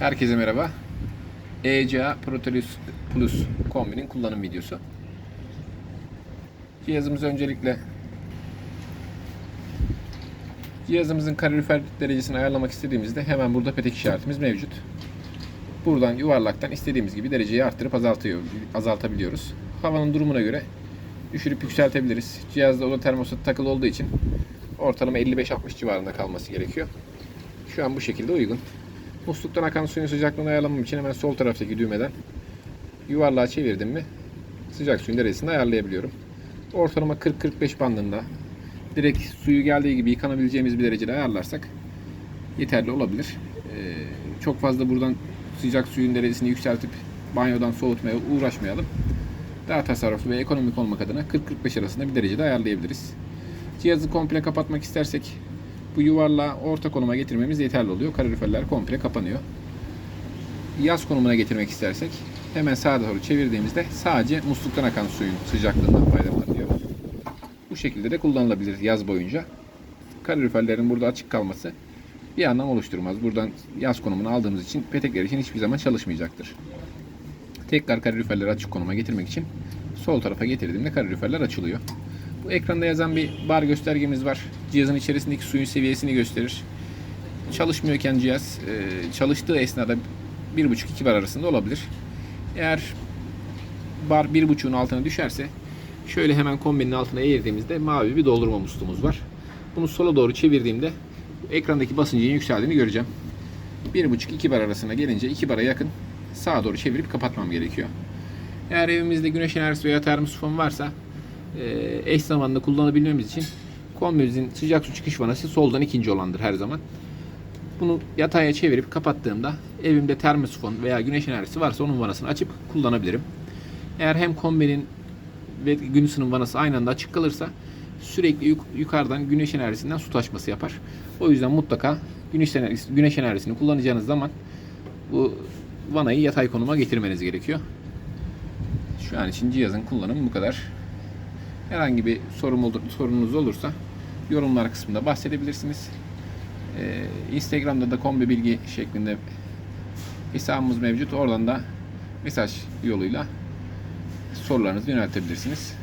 Herkese merhaba. ECA Proteus Plus kombinin kullanım videosu. Cihazımızı öncelikle cihazımızın kalorifer derecesini ayarlamak istediğimizde hemen burada petek işaretimiz mevcut. Buradan yuvarlaktan istediğimiz gibi dereceyi arttırıp azaltıyor, azaltabiliyoruz. Havanın durumuna göre düşürüp yükseltebiliriz. Cihazda oda termostat takılı olduğu için ortalama 55-60 civarında kalması gerekiyor. Şu an bu şekilde uygun. Musluktan akan suyun sıcaklığını ayarlamam için hemen sol taraftaki düğmeden yuvarlığa çevirdim mi sıcak suyun derecesini ayarlayabiliyorum. Ortalama 40-45 bandında direkt suyu geldiği gibi yıkanabileceğimiz bir derecede ayarlarsak yeterli olabilir. Ee, çok fazla buradan sıcak suyun derecesini yükseltip banyodan soğutmaya uğraşmayalım. Daha tasarruflu ve ekonomik olmak adına 40-45 arasında bir derecede ayarlayabiliriz. Cihazı komple kapatmak istersek bu yuvarlağı orta konuma getirmemiz yeterli oluyor. Kaloriferler komple kapanıyor. Yaz konumuna getirmek istersek hemen sağa doğru çevirdiğimizde sadece musluktan akan suyun sıcaklığından faydalanabiliyoruz. Bu şekilde de kullanılabilir yaz boyunca. Kaloriferlerin burada açık kalması bir anlam oluşturmaz. Buradan yaz konumunu aldığımız için petekler için hiçbir zaman çalışmayacaktır. Tekrar kaloriferleri açık konuma getirmek için sol tarafa getirdiğimde kaloriferler açılıyor. Bu ekranda yazan bir bar göstergemiz var. Cihazın içerisindeki suyun seviyesini gösterir. Çalışmıyorken cihaz e, çalıştığı esnada 1,5-2 bar arasında olabilir. Eğer bar 1,5'un altına düşerse şöyle hemen kombinin altına eğirdiğimizde mavi bir doldurma musluğumuz var. Bunu sola doğru çevirdiğimde ekrandaki basıncın yükseldiğini göreceğim. 1,5-2 bar arasına gelince 2 bara yakın sağa doğru çevirip kapatmam gerekiyor. Eğer evimizde güneş enerjisi veya termosifon varsa eş zamanlı kullanabilmemiz için kombimizin sıcak su çıkış vanası soldan ikinci olandır her zaman. Bunu yataya çevirip kapattığımda evimde termosifon veya güneş enerjisi varsa onun vanasını açıp kullanabilirim. Eğer hem kombinin ve gün ısının vanası aynı anda açık kalırsa sürekli yuk- yukarıdan güneş enerjisinden su taşması yapar. O yüzden mutlaka güneş enerjisi, güneş enerjisini kullanacağınız zaman bu vanayı yatay konuma getirmeniz gerekiyor. Şu an için cihazın kullanımı bu kadar. Herhangi bir sorun olur, sorunuz olursa yorumlar kısmında bahsedebilirsiniz. Ee, Instagram'da da kombi bilgi şeklinde hesabımız mevcut. Oradan da mesaj yoluyla sorularınızı yöneltebilirsiniz.